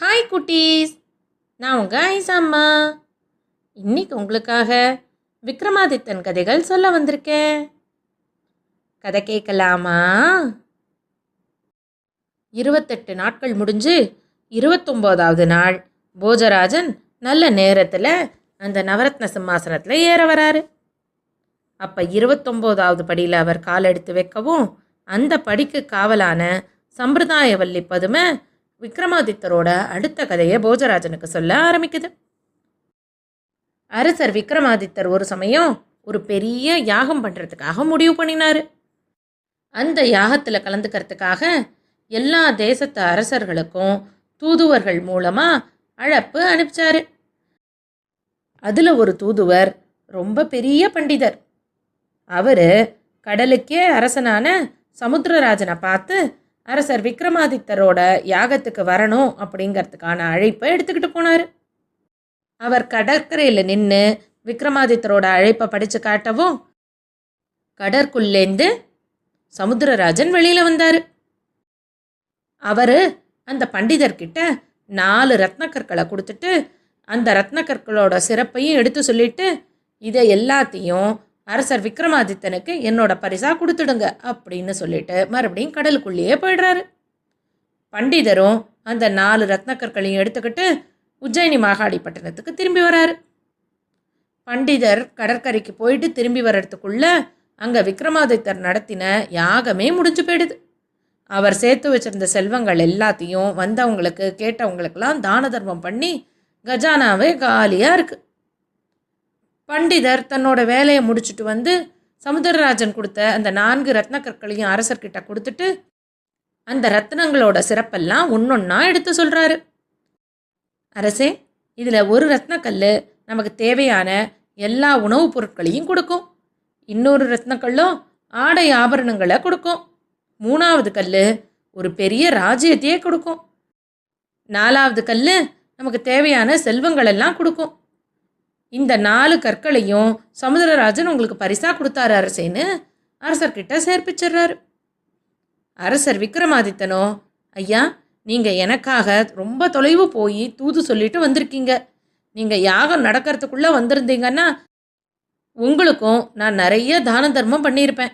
Hi குட்டீஸ். நான் உங்கள் ஐசாம்மா இன்னைக்கு உங்களுக்காக விக்ரமாதித்தன் கதைகள் சொல்ல வந்திருக்கேன். கதை கேட்கலாமா? இருபத்தெட்டு நாட்கள் முடிஞ்சு இருபத்தொம்போதாவது நாள். போஜராஜன் நல்ல நேரத்தில் அந்த நவரத்ன சிம்மாசனத்தில் ஏற வராரு. அப்போ இருபத்தொம்போதாவது படியில் அவர் கால் எடுத்து வைக்கவும் அந்த படிக்கு காவலான சம்பிரதாயவல்லி பதுமை விக்ரமாதித்தரோட அடுத்த கதையை போஜராஜனுக்கு சொல்ல ஆரம்பிக்குது. அரசர் விக்ரமாதித்தர் ஒரு சமயம் ஒரு பெரிய யாகம் பண்ணுறதுக்காக முடிவு பண்ணினார். அந்த யாகத்தில் கலந்துக்கிறதுக்காக எல்லா தேசத்து அரசர்களுக்கும் தூதுவர்கள் மூலமாக அழைப்பு அனுப்பிச்சாரு. அதில் ஒரு தூதுவர் ரொம்ப பெரிய பண்டிதர். அவர் கடலுக்கே அரசனான சமுத்திரராஜனை பார்த்து அரசர் விக்ரமாதித்தரோட யாகத்துக்கு வரணும் அப்படிங்கிறதுக்கான அழைப்பை எடுத்துக்கிட்டு போனார். அவர் கடற்கரையில் நின்று விக்ரமாதித்தரோட அழைப்பை படித்து காட்டவும் கடற்குள்ளேந்து சமுத்திரராஜன் வெளியில் வந்தார். அவர் அந்த பண்டிதர்கிட்ட நாலு ரத்னக்கற்களை கொடுத்துட்டு அந்த ரத்னக்கற்களோட சிறப்பையும் எடுத்து சொல்லிட்டு இதை எல்லாத்தையும் அரசர் விக்ரமாதித்தனுக்கு என்னோட பரிசா கொடுத்துடுங்க அப்படின்னு சொல்லிட்டு மறுபடியும் கடலுக்குள்ளேயே போயிடுறாரு. பண்டிதரும் அந்த நாலு ரத்னக்கற்களையும் எடுத்துக்கிட்டு உஜ்ஜயினி பட்டணத்துக்கு திரும்பி வராரு. பண்டிதர் கடற்கரைக்கு போயிட்டு திரும்பி வர்றதுக்குள்ள அங்கே விக்ரமாதித்தர் நடத்தின யாகமே முடிஞ்சு போயிடுது. அவர் சேர்த்து வச்சிருந்த செல்வங்கள் எல்லாத்தையும் வந்தவங்களுக்கு கேட்டவங்களுக்கெல்லாம் தான தர்மம் பண்ணி கஜானாவே காலியாக இருக்குது பண்டிதர் தன்னோட வேலையை முடிச்சுட்டு வந்து சமுதரராஜன் கொடுத்த அந்த நான்கு ரத்ன கற்களையும் அரசர்கிட்ட கொடுத்துட்டு அந்த ரத்னங்களோட சிறப்பெல்லாம் ஒன்றொன்னா எடுத்து சொல்கிறாரு அரசே இதில் ஒரு ரத்னக்கல் நமக்கு தேவையான எல்லா உணவுப் பொருட்களையும் கொடுக்கும். இன்னொரு ரத்னக்கல்லும் ஆடை ஆபரணங்களை கொடுக்கும். மூணாவது கல் ஒரு பெரிய ராஜ்யத்தையே கொடுக்கும். நாலாவது கல் நமக்கு தேவையான செல்வங்கள் எல்லாம் கொடுக்கும். இந்த நாலு கற்களையும் சமுதிரராஜன் உங்களுக்கு பரிசா கொடுத்தாரு அரசேன்னு அரசர்கிட்ட சேர்ப்பிச்சிடுறாரு. அரசர் விக்ரமாதித்தனோ ஐயா நீங்கள் எனக்காக ரொம்ப தொலைவு போய் தூது சொல்லிட்டு வந்திருக்கீங்க. நீங்கள் யாகம் நடக்கிறதுக்குள்ளே வந்திருந்தீங்கன்னா உங்களுக்கும் நான் நிறைய தான தர்மம் பண்ணியிருப்பேன்.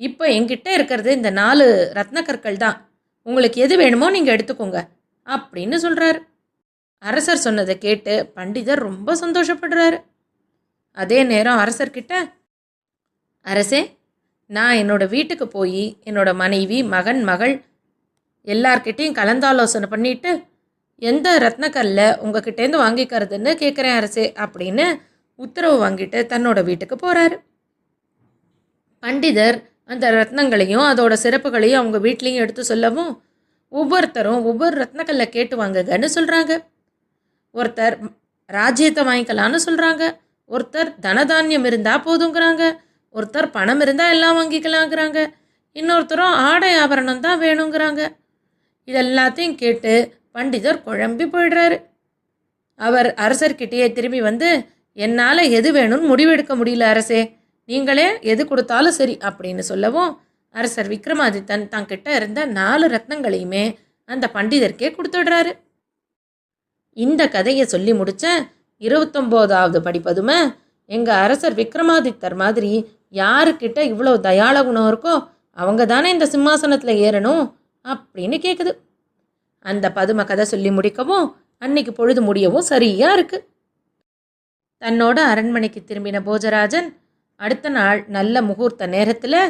இப்போ என்கிட்ட இருக்கிறது இந்த நாலு ரத்ன கற்கள் தான் உங்களுக்கு எது வேணுமோ நீங்கள் எடுத்துக்கோங்க அப்படின்னு சொல்கிறாரு அரசர் சொன்னதை கேட்டு பண்டிதர் ரொம்ப சந்தோஷப்படுறாரு. அதே நேரம் அரசர்கிட்ட அரசே நான் என்னோட வீட்டுக்கு போய் என்னோட மனைவி மகன் மகள் எல்லார்கிட்டேயும் கலந்தாலோசனை பண்ணிட்டு எந்த ரத்னக்கல்ல உங்ககிட்டேருந்து வாங்கிக்கிறதுன்னு கேட்குறேன் அரசே அப்படின்னு உத்தரவு வாங்கிட்டு தன்னோட வீட்டுக்கு போகிறாரு பண்டிதர் அந்த ரத்னங்களையும் அதோட சிறப்புகளையும் அவங்க வீட்லேயும் எடுத்து சொல்லவும் ஒவ்வொருத்தரும் ஒவ்வொரு ரத்னக்கல்ல கேட்டு வாங்குங்கன்னு சொல்கிறாங்க ஒருத்தர் ராஜ்யத்தை வாங்கிக்கலான்னு சொல்கிறாங்க ஒருத்தர் தனதானியம் இருந்தால் போதுங்கிறாங்க. ஒருத்தர் பணம் இருந்தால் எல்லாம் வாங்கிக்கலாங்கிறாங்க. இன்னொருத்தரும் ஆடை ஆபரணம் தான் வேணுங்கிறாங்க. இதெல்லாத்தையும் கேட்டு பண்டிதர் குழம்பி போயிடுறாரு. அவர் அரசர்கிட்டயே திரும்பி வந்து என்னால் எது வேணும்னு முடிவெடுக்க முடியல அரசே. நீங்களே எது கொடுத்தாலும் சரி அப்படின்னு சொல்லவும் அரசர் விக்ரமாதித்தன் தங்கிட்ட இருந்த நாலு ரத்னங்களையுமே அந்த பண்டிதருக்கே கொடுத்துடுறாரு. இந்த கதையை சொல்லி முடிச்ச இருபத்தொம்போதாவது படிப்பதுமே எங்கள் அரசர் விக்ரமாதித்தர் மாதிரி யாருக்கிட்ட இவ்வளோ தயாள குணம் இருக்கோ அவங்க தானே இந்த சிம்மாசனத்தில் ஏறணும் அப்படின்னு கேட்குது அந்த பதும கதை சொல்லி முடிக்கவும் அன்னைக்கு பொழுது முடியவும் சரியாக இருக்குது தன்னோட அரண்மனைக்கு திரும்பின போஜராஜன் அடுத்த நாள் நல்ல முகூர்த்த நேரத்தில்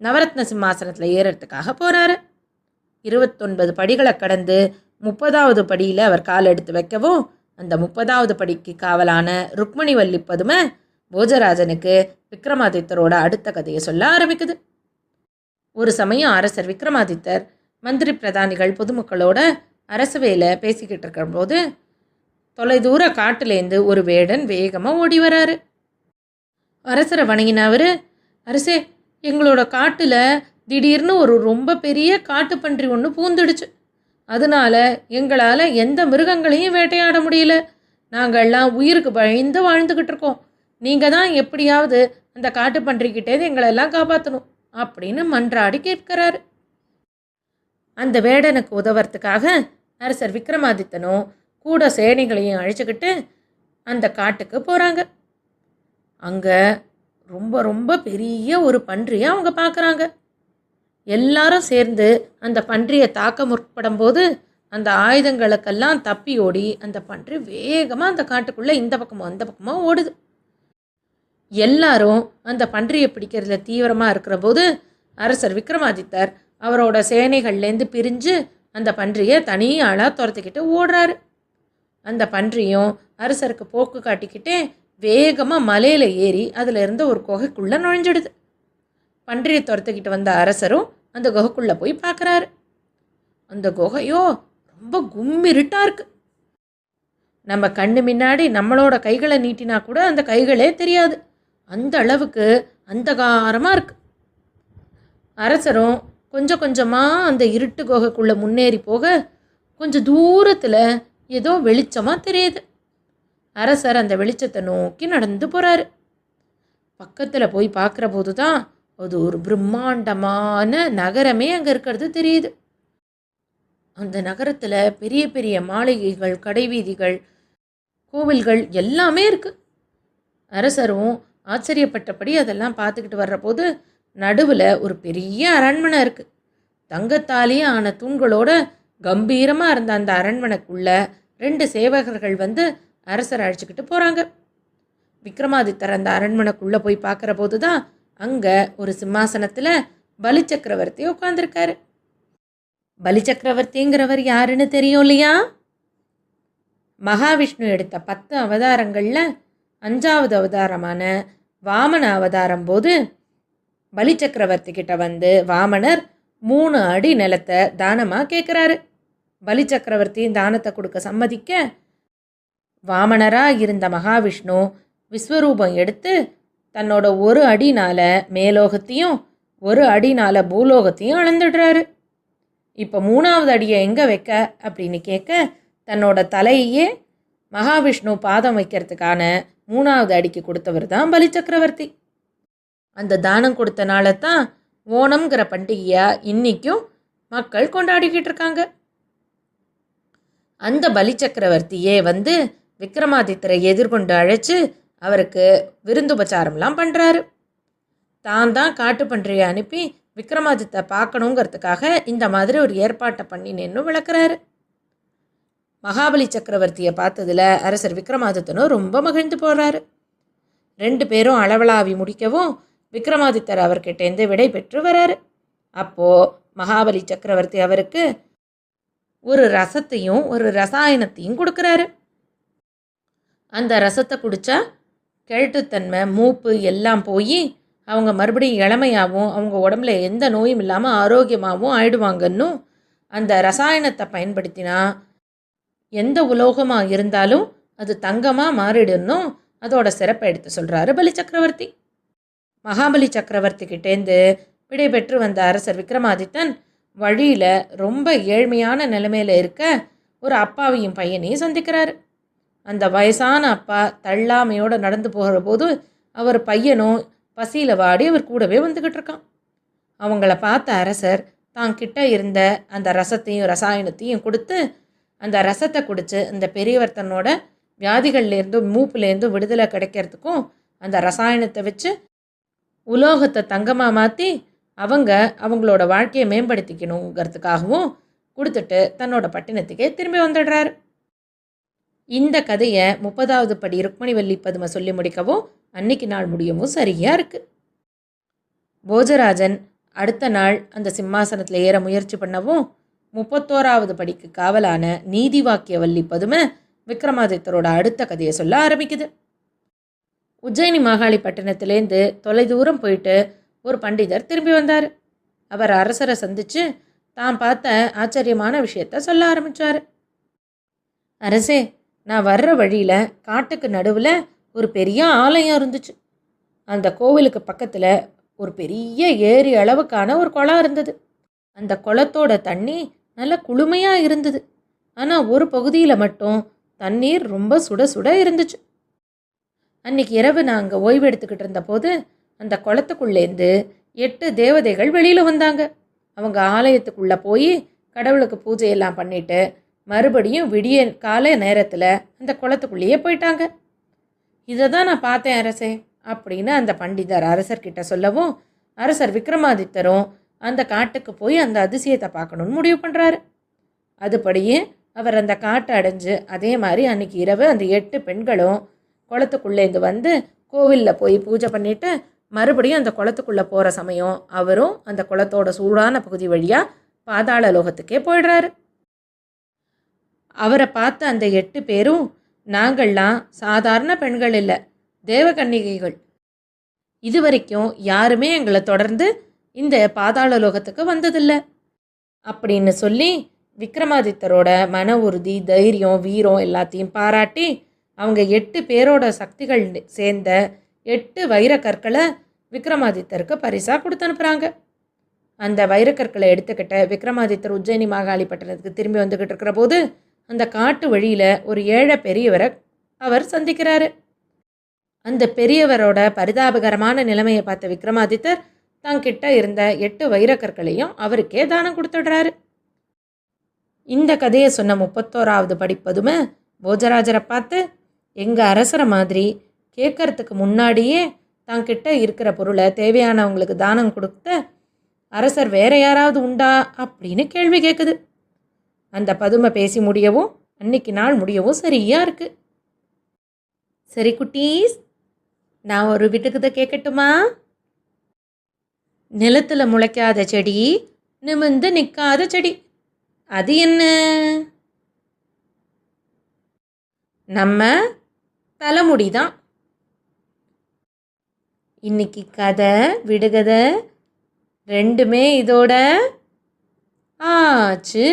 நவரத்ன சிம்மாசனத்தில் ஏறுறதுக்காக போகிறாரு இருபத்தொன்பது படிகளை கடந்து முப்பதாவது படியில் அவர் கால் எடுத்து வைக்கவும் அந்த முப்பதாவது படிக்கு காவலான ருக்மணி வள்ளி பதுமை போஜராஜனுக்கு விக்ரமாதித்தரோட அடுத்த கதையை சொல்ல ஆரம்பிக்குது. ஒரு சமயம் அரசர் விக்ரமாதித்தர் மந்திரி பிரதானிகள் பொதுமக்களோட அரசவையில் பேசிக்கிட்டு இருக்கும்போது தொலைதூர காட்டுலேருந்து ஒரு வேடன் வேகமாக ஓடி வராரு. அரசரை வணங்கினவர் அரசே எங்களோட காட்டில் திடீர்னு ஒரு ரொம்ப பெரிய காட்டுப்பன்றி ஒன்று பூந்துடுச்சு. அதனால எங்களால் எந்த மிருகங்களையும் வேட்டையாட முடியல. நாங்கள்லாம் உயிருக்கு பயந்து வாழ்ந்துக்கிட்டு இருக்கோம். நீங்கள் தான் எப்படியாவது அந்த காட்டு காட்டுப்பன்றிக்கிட்டேருந்து எங்களெல்லாம் காப்பாற்றணும் அப்படின்னு மன்றாடி கேட்கிறாரு. அந்த வேடனுக்கு உதவுறதுக்காக அரசர் விக்ரமாதித்தனும் கூட சேனைகளையும் அழைச்சிக்கிட்டு அந்த காட்டுக்கு போகிறாங்க அங்கே ரொம்ப ரொம்ப பெரிய ஒரு பன்றியை அவங்க பார்க்குறாங்க எல்லாரும் சேர்ந்து அந்த பன்றியை தாக்க முற்படும் போது அந்த ஆயுதங்களுக்கெல்லாம் தப்பி ஓடி அந்த பன்றி வேகமாக அந்த காட்டுக்குள்ளே இந்த பக்கமோ அந்த பக்கமாக ஓடுது. எல்லாரும் அந்த பன்றியை பிடிக்கிறதுல தீவிரமாக இருக்கிற போது அரசர் விக்ரமாதித்தர் அவரோட சேனைகள்லேருந்து பிரிஞ்சு அந்த பன்றியை தனி ஆளாக துரத்திக்கிட்டு ஓடுறாரு. அந்த பன்றியும் அரசருக்கு போக்கு காட்டிக்கிட்டே வேகமாக மலையில் ஏறி அதில் இருந்த ஒரு குகைக்குள்ளே நுழைஞ்சிடுது. பன்றியை துரத்துக்கிட்டு வந்த அரசரும் அந்த குகைக்குள்ளே போய் பார்க்குறாரு. அந்த குகையோ ரொம்ப கும்மிருட்டாக இருக்கு. நம்ம கண்ணு முன்னாடி நம்மளோட கைகளை நீட்டினா கூட அந்த கைகளே தெரியாது. அந்த அளவுக்கு அந்தகாரமாக இருக்கு. அரசரும் கொஞ்சம் கொஞ்சமாக அந்த இருட்டு குகைக்குள்ளே முன்னேறி போக கொஞ்சம் தூரத்தில் ஏதோ வெளிச்சமாக தெரியுது. அரசர் அந்த வெளிச்சத்தை நோக்கி நடந்து போகிறாரு பக்கத்தில் போய் பார்க்குற போது தான் அது ஒரு பிரம்மாண்டமான நகரமே அங்கே இருக்கிறது தெரியுது. அந்த நகரத்தில் பெரிய பெரிய மாளிகைகள் கடைவீதிகள் கோவில்கள் எல்லாமே இருக்குது அரசரும் ஆச்சரியப்பட்டபடி அதெல்லாம் பார்த்துக்கிட்டு வர்றபோது நடுவில் ஒரு பெரிய அரண்மனை இருக்குது தங்கத்தாலேயே ஆன தூண்களோட கம்பீரமாக இருந்த அந்த அரண்மனைக்குள்ள ரெண்டு சேவகர்கள் வந்து அரசர் அழைச்சிக்கிட்டு போகிறாங்க விக்ரமாதித்தர் அந்த அரண்மனைக்குள்ளே போய் பார்க்குற போது தான் அங்கே ஒரு சிம்மாசனத்தில் பலி சக்கரவர்த்தி உட்காந்துருக்காரு பலி சக்கரவர்த்திங்கிறவர் யாருன்னு தெரியும் இல்லையா? மகாவிஷ்ணு எடுத்த பத்து அவதாரங்களில் அஞ்சாவது அவதாரமான வாமன அவதாரம் போது பலி சக்கரவர்த்தி கிட்ட வந்து வாமனர் மூணு அடி நிலத்தை தானமாக கேட்குறாரு பலி தானத்தை கொடுக்க சம்மதிக்க வாமனராக இருந்த மகாவிஷ்ணு விஸ்வரூபம் எடுத்து தன்னோட ஒரு அடினால மேலோகத்தையும் ஒரு அடினால பூலோகத்தையும் அளந்துடுறாரு. இப்போ மூணாவது அடியை எங்கே வைக்க அப்படின்னு கேட்க தன்னோட தலையையே மகாவிஷ்ணு பாதம் வைக்கிறதுக்கான மூணாவது அடிக்கு கொடுத்தவர் தான் பலி சக்கரவர்த்தி. அந்த தானம் கொடுத்த நாளை தான் ஓணம்ங்கிற பண்டிகையாக இன்றைக்கும் மக்கள் கொண்டாடிக்கிட்டு இருக்காங்க. அந்த பலி சக்கரவர்த்தியே வந்து விக்ரமாதித்தரை எதிர்கொண்டு அழைச்சு அவருக்கு விருந்துபச்சாரம்லாம் பண்ணுறாரு தான் தான் காட்டு பன்றியை அனுப்பி விக்ரமாதித்தை பார்க்கணுங்கிறதுக்காக இந்த மாதிரி ஒரு ஏற்பாட்டை பண்ணினேன்னு விளக்குறாரு. மகாபலி சக்கரவர்த்தியை பார்த்ததில் அரசர் விக்ரமாதித்தனும் ரொம்ப மகிழ்ந்து போகிறாரு ரெண்டு பேரும் அளவலாவி முடிக்கவும் விக்ரமாதித்தர் அவர்கிட்டேருந்து விடை பெற்று வராரு. அப்போது மகாபலி சக்கரவர்த்தி அவருக்கு ஒரு ரசத்தையும் ஒரு ரசாயனத்தையும் கொடுக்குறாரு. அந்த ரசத்தை குடித்தா கிழட்டுத்தன்மை மூப்பு எல்லாம் போய் அவங்க மறுபடியும் இளமையாகவும் அவங்க உடம்புல எந்த நோயும் இல்லாமல் ஆரோக்கியமாகவும் ஆயிடுவாங்கன்னும் அந்த ரசாயனத்தை பயன்படுத்தினா எந்த உலோகமாக இருந்தாலும் அது தங்கமாக மாறிடணும் அதோட சிறப்பை எடுத்து சொல்கிறாரு பலி சக்கரவர்த்தி. மகாபலி சக்கரவர்த்தி கிட்டேந்து விடை பெற்று வந்த அரசர் விக்ரமாதித்தன் வழியில் ரொம்ப ஏழ்மையான நிலைமையில் இருக்க ஒரு அப்பாவையும் பையனையும் சந்திக்கிறாரு. அந்த வயசான அப்பா தள்ளாமையோடு நடந்து போகிற போது அவர் பையனும் பசியில் வாடி அவர் கூடவே வந்துக்கிட்டு இருக்கான். அவங்கள பார்த்த அரசர் தான் கிட்ட இருந்த அந்த ரசத்தையும் ரசாயனத்தையும் கொடுத்து அந்த ரசத்தை குடித்து அந்த பெரியவர் தன்னோட வியாதிகள்லேருந்தும் மூப்புலேருந்தும் விடுதலை கிடைக்கிறதுக்கும் அந்த ரசாயனத்தை வச்சு உலோகத்தை தங்கமாக மாற்றி அவங்க அவங்களோட வாழ்க்கையை மேம்படுத்திக்கணுங்கிறதுக்காகவும் கொடுத்துட்டு தன்னோட பட்டினத்துக்கே திரும்பி வந்துடுறாரு. இந்த கதையை முப்பதாவது படி ருக்மணிவல்லி பதுமை சொல்லி முடிக்கவும் அன்னைக்கு நாள் முடியவும் சரியாக இருக்குது போஜராஜன் அடுத்த நாள் அந்த சிம்மாசனத்தில் ஏற முயற்சி பண்ணவும் முப்பத்தோராவது படிக்கு காவலான நீதி வாக்கிய வள்ளி பதுமை விக்ரமாதித்தரோட அடுத்த கதையை சொல்ல ஆரம்பிக்குது. உஜ்ஜயினி மாகாளிபட்டினத்திலேருந்து தொலைதூரம் போயிட்டு ஒரு பண்டிதர் திரும்பி வந்தார். அவர் அரசரை சந்தித்து தான் பார்த்த ஆச்சரியமான விஷயத்த சொல்ல ஆரம்பித்தார் அரசே நான் வர்ற வழியில் காட்டுக்கு நடுவில் ஒரு பெரிய ஆலயம் இருந்துச்சு. அந்த கோவிலுக்கு பக்கத்தில் ஒரு பெரிய ஏரி அளவுக்கான ஒரு குளம் இருந்தது. அந்த குளத்தோட தண்ணி நல்ல குளுமையாக இருந்தது. ஆனால் ஒரு பகுதியில் மட்டும் தண்ணீர் ரொம்ப சுட சுட இருந்துச்சு. அன்னைக்கு இரவு நான் அங்கே ஓய்வு எடுத்துக்கிட்டு இருந்தபோது அந்த குளத்துக்குள்ளேருந்து எட்டு தேவதைகள் வெளியில் வந்தாங்க. அவங்க ஆலயத்துக்குள்ளே போய் கடவுளுக்கு பூஜையெல்லாம் பண்ணிவிட்டு மறுபடியும் விடிய காலை நேரத்தில் அந்த குளத்துக்குள்ளேயே போயிட்டாங்க. இதை தான் நான் பார்த்தேன் அரசே அப்படின்னு அந்த பண்டிதர் அரசர்கிட்ட சொல்லவும் அரசர் விக்ரமாதித்தரும் அந்த காட்டுக்கு போய் அந்த அதிசயத்தை பார்க்கணுன்னு முடிவு பண்ணுறாரு அதுபடியே அவர் அந்த காட்டை அடைஞ்சு அதே மாதிரி அன்னைக்கு இரவு அந்த எட்டு பெண்களும் குளத்துக்குள்ளேருந்து வந்து கோவிலில் போய் பூஜை பண்ணிட்டு மறுபடியும் அந்த குளத்துக்குள்ளே போகிற சமயம் அவரும் அந்த குளத்தோட சூடான பகுதி வழியாக பாதாள லோகத்துக்கே போயிடுறாரு. அவரை பார்த்த அந்த எட்டு பேரும் நாங்கள்லாம் சாதாரண பெண்கள் இல்லை தேவகன்னிகைகள். இது வரைக்கும் யாருமே எங்களை தொடர்ந்து இந்த பாதாள லோகத்துக்கு வந்ததில்லை. அப்படின்னு சொல்லி விக்ரமாதித்தரோட மன உறுதி தைரியம் வீரம் எல்லாத்தையும் பாராட்டி அவங்க எட்டு பேரோட சக்திகள் சேர்ந்த எட்டு வைரக்கற்களை விக்ரமாதித்தருக்கு பரிசாக கொடுத்து அனுப்புகிறாங்க அந்த வைரக்கற்களை எடுத்துக்கிட்ட விக்ரமாதித்தர் உஜ்ஜயினி மாகாளிப்பட்டினத்துக்கு திரும்பி வந்துக்கிட்டு இருக்கிற போது அந்த காட்டு வழியில் ஒரு ஏழை பெரியவரை அவர் சந்திக்கிறாரு. அந்த பெரியவரோட பரிதாபகரமான நிலைமையை பார்த்த விக்ரமாதித்தர் தங்கிட்ட இருந்த எட்டு வைரக்கற்களையும் அவருக்கே தானம் கொடுத்துடுறாரு. இந்த கதையை சொன்ன முப்பத்தோராவது படிப்பதுமே போஜராஜரை பார்த்து எங்கள் அரசரை மாதிரி கேட்கறதுக்கு முன்னாடியே தங்கிட்ட இருக்கிற பொருளை தேவையானவங்களுக்கு தானம் கொடுத்த அரசர் வேற யாராவது உண்டா? அப்படின்னு கேள்வி கேட்குது அந்த பதுமை பேசி முடியவும் அன்னைக்கு நாள் முடியவும் சரியா இருக்கு. சரி குட்டீஸ் நான் ஒரு விட்டுக்குதை கேட்கட்டுமா? நிலத்துல முளைக்காத செடி நிமிந்து நிற்காத செடி. அது என்ன? நம்ம தலைமுடி தான் இன்னைக்கு கதை விடுகதை ரெண்டுமே இதோட ஆச்சு.